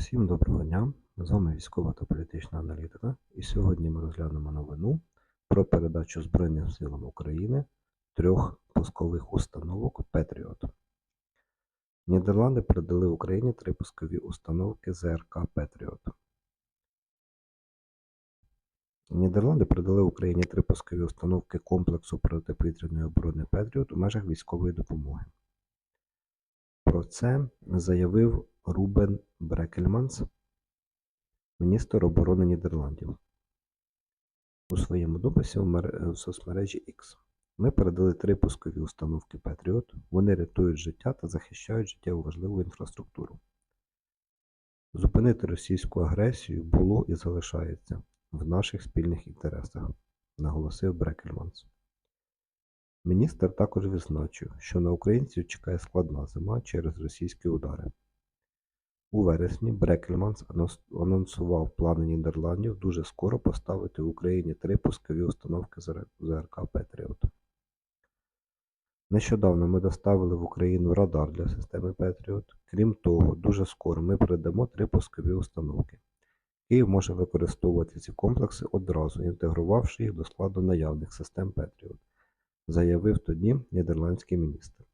Всім доброго дня! З вами військова та політична аналітика, і сьогодні ми розглянемо новину про передачу Збройним силам України трьох пускових установок Петріот. Нідерланди передали Україні три пускові установки ЗРК Петріот. Нідерланди передали Україні три пускові установки комплексу протиповітряної оборони Петріот у межах військової допомоги. Про це заявив Рубен Брекельманс, міністр оборони Нідерландів. У своєму дописі в, соцмережі X. Ми передали три пускові установки Петріот. Вони рятують життя та захищають життєво важливу інфраструктуру. Зупинити російську агресію було і залишається в наших спільних інтересах, наголосив Брекельманс. Міністр також відзначив, що на українців чекає складна зима через російські удари. У вересні Брекельманс анонсував плани Нідерландів дуже скоро поставити в Україні три пускові установки ЗРК Петріот. Нещодавно ми доставили в Україну радар для системи Петріот. Крім того, дуже скоро ми передамо три пускові установки. Київ може використовувати ці комплекси одразу, інтегрувавши їх до складу наявних систем Петріот заявив тоді нідерландський міністр.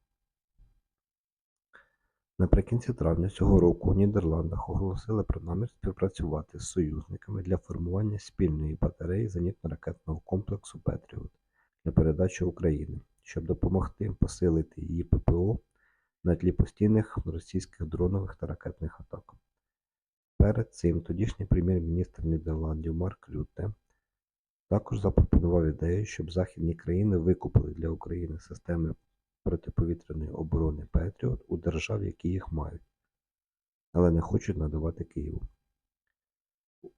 Наприкінці травня цього року у Нідерландах оголосили про намір співпрацювати з союзниками для формування спільної батареї зенітно-ракетного комплексу Петріот для передачі України, щоб допомогти посилити її ППО на тлі постійних російських дронових та ракетних атак. Перед цим тодішній прем'єр-міністр Нідерландів Марк Рютте також запропонував ідею, щоб західні країни викупили для України системи протиповітряної оборони Петріот у держав, які їх мають, але не хочуть надавати Києву.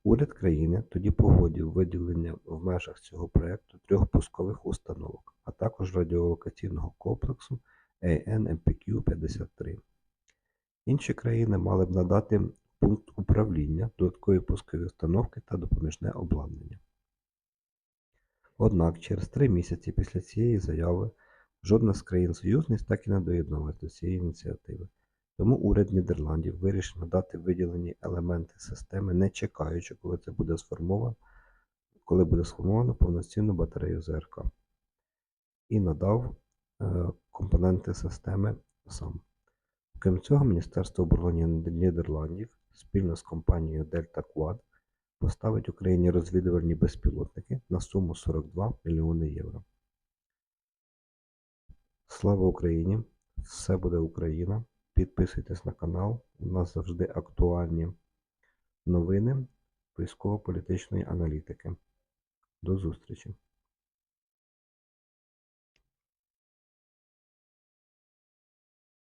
Уряд країни тоді погодив виділення в межах цього проєкту трьох пускових установок, а також радіолокаційного комплексу AN-MPQ-53. Інші країни мали б надати пункт управління, додаткові пускові установки та допоміжне обладнання. Однак через три місяці після цієї заяви жодна з країн-союзниць так і не доєдналась до цієї ініціативи, тому уряд Нідерландів вирішив надати виділені елементи системи, не чекаючи, коли це буде сформовано, коли буде сформовано повноцінну батарею ЗРК, і надав е, компоненти системи сам. Крім цього, Міністерство оборони Нідерландів спільно з компанією Delta Quad поставить Україні розвідувальні безпілотники на суму 42 мільйони євро. Слава Україні! Все буде Україна! Підписуйтесь на канал, у нас завжди актуальні новини військово-політичної аналітики. До зустрічі!